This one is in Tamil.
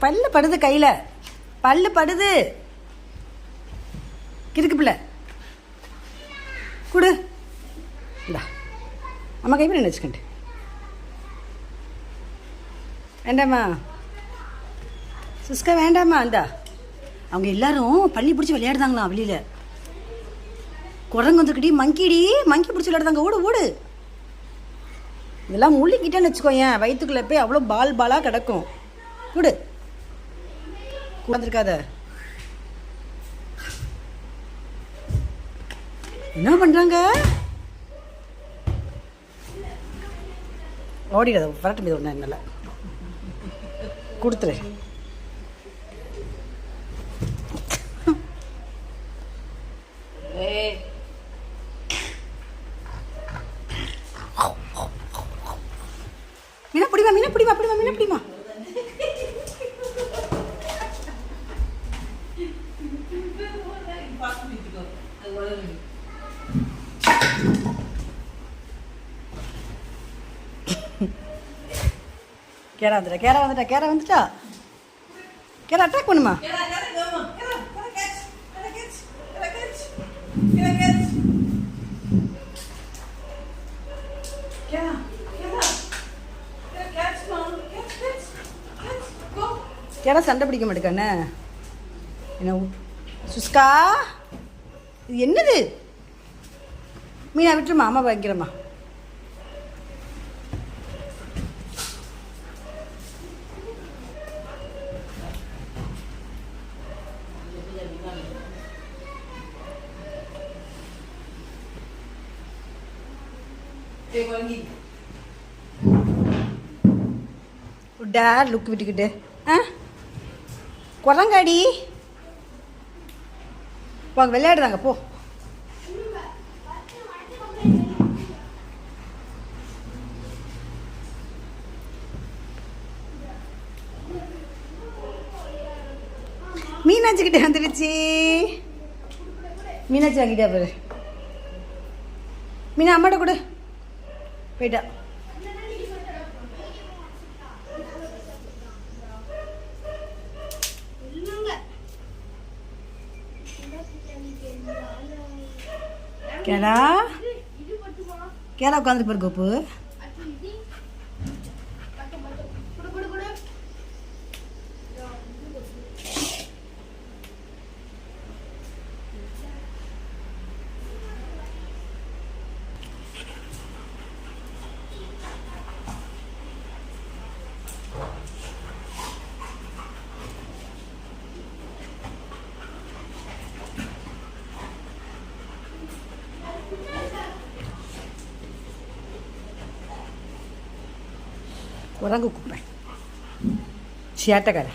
பல்லு படுது கையில். பல்லு படுது. கிறுக்கு பிள்ளை. கொடு. இந்தா. அம்மா கை பண்ணி வச்சுக்கண்டு வேண்டாம்மா. சுஸ்கா வேண்டாம்மா இந்தா. அவங்க எல்லாரும் பள்ளி பிடிச்சி விளையாடுதாங்களாம் வெளியில். குரங்கு வந்துக்கிட்டி மங்கிடி மங்கி பிடிச்சி விளையாடுதாங்க. ஓடு ஓடு. இதெல்லாம் முள்ளிக்கிட்டேன்னு வச்சுக்கோயேன். வயிற்றுக்குள்ளே போய் அவ்வளோ பால் பாலாக கிடக்கும். கொடு. உட்காந்துருக்காத என்ன பண்ணுறாங்க ஓடிடாத வரட்டும் இது ஒன்று என்னால். கொடுத்துரு. மீனா பிடிமா மீனா பிடிமா பிடிமா மீனா பிடிமா. கேரா வந்துட்டா கேரா வந்துட்டா கேரா வந்துட்டா. கேரா அட்டாக் பண்ணுமா? கேரா சண்டை பிடிக்க மாட்டேக்கானே என்ன? சுஸ்கா இது என்னது? மீனா விட்டுருமா அம்மா வாங்கிக்கிறம்மா. டேட் லுக் விட்டுக்கிட்டு. ஆ? குரங்காடி. போங்க விளையாடுறாங்க போ. மீனாட்சி கிட்ட வந்துடுச்சு. மீனாட்சி வாங்கிட்டா பாரு. மீனா அம்மாட்ட கொடு. போயிட்டா. கேளா கேளா உட்காந்துட்டு பாரு கோப்பு குரங்கு கூப்பிட்றேன் சேட்டைக்கார